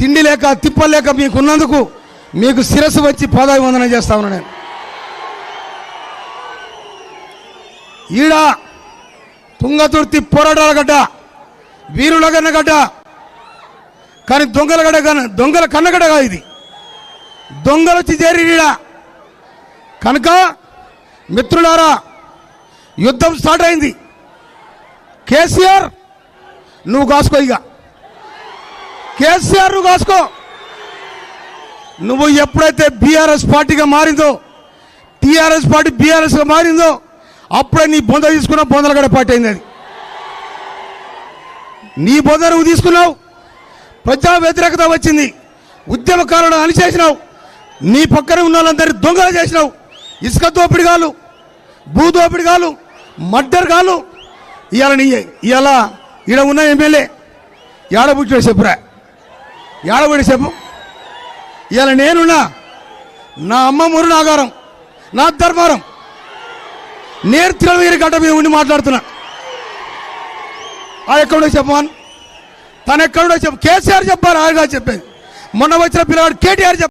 తిండి లేక తిప్పలేక మీకున్నందుకు మీకు శిరస్సు వచ్చి పాదాభివందనం చేస్తా ఉన్నా నేను. ఈడ తుంగతుర్తి పోరాటాల గడ్డ వీరుల గడ్డ కానీ దొంగల గడ్డ కానీ దొంగల కన్నగడ్డ కాదు ఇది. దొంగలు వచ్చి చేరి ఈడ. కనుక మిత్రులారా యుద్ధం స్టార్ట్ అయింది. కేసీఆర్ నువ్వు కాసుకో ఇక. కేసీఆర్ కాసుకో. నువ్వు ఎప్పుడైతే బీఆర్ఎస్ పార్టీగా మారిందో టీఆర్ఎస్ పార్టీ బీఆర్ఎస్గా మారిందో అప్పుడే నీ బొంద తీసుకున్న బొందలగడ పార్టీ అయింది అది. నీ బొంద నువ్వు తీసుకున్నావు ప్రజా వ్యతిరేకత వచ్చింది ఉద్యమకారులను అణిచేసినావు నీ పక్కన ఉన్న వాళ్ళందరి దొంగలు చేసినావు ఇసుక దోపిడిగాలు భూ దోపిడిగాలు మర్డర్ గాలు ఇవాళ నీ ఇలా ఈడ ఉన్న ఎమ్మెల్యే ఏడబుట్టాడు చెప్పురా? ఏడబడి చెప్పు. ఇలా నేనున్నా నా అమ్మ మురు నాగారం నా ధర్మారం నేను తిరువీరి గడ్డ మీద ఉండి మాట్లాడుతున్నా. ఆ ఎక్కడో చెప్పమని తను ఎక్కడో చెప్పు. కేసీఆర్ చెప్పారు ఆయన చెప్పేది. మొన్న వచ్చిన పిల్లవాడు కేటీఆర్ చెప్పారు